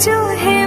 जो है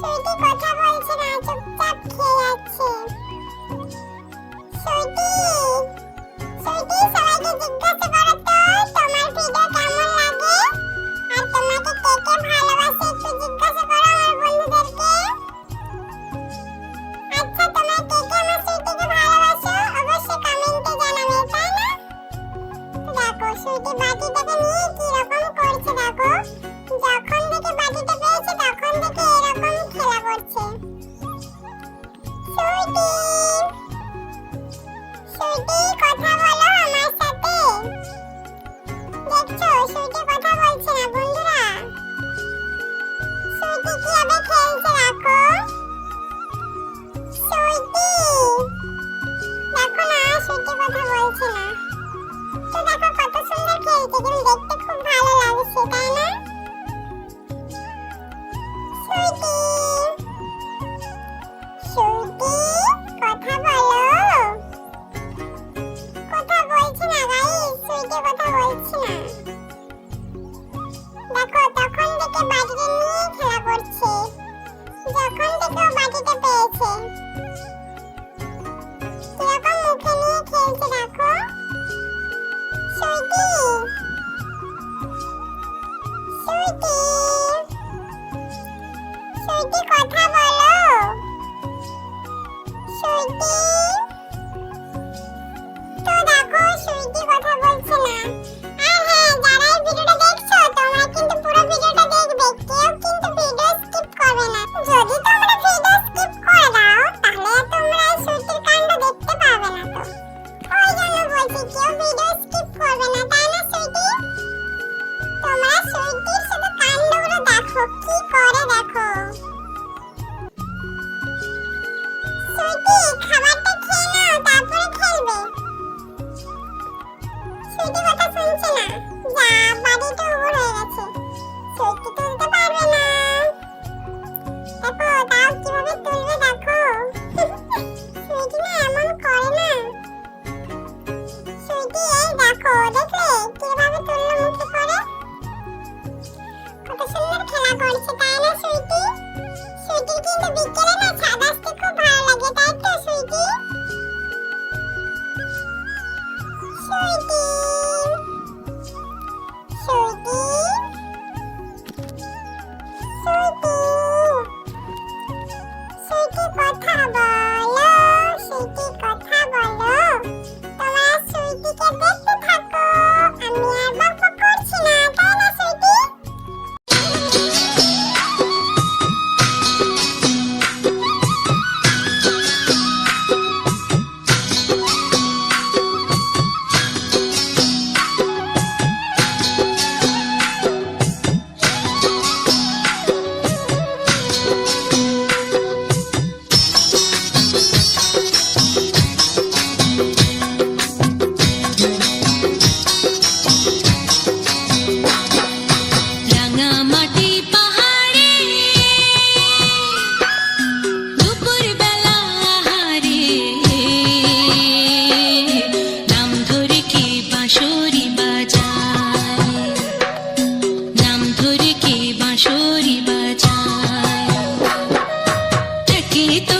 Söyle kocam o için acıkacak ki yatayım. Söyle. Söyle sana gidin. Nasıl 风。की तो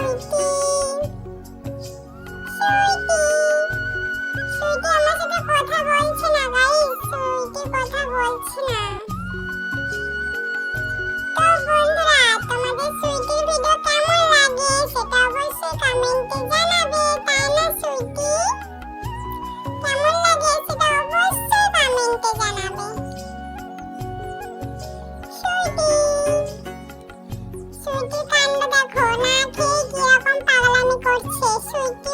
Thank you. করছে সুইটিও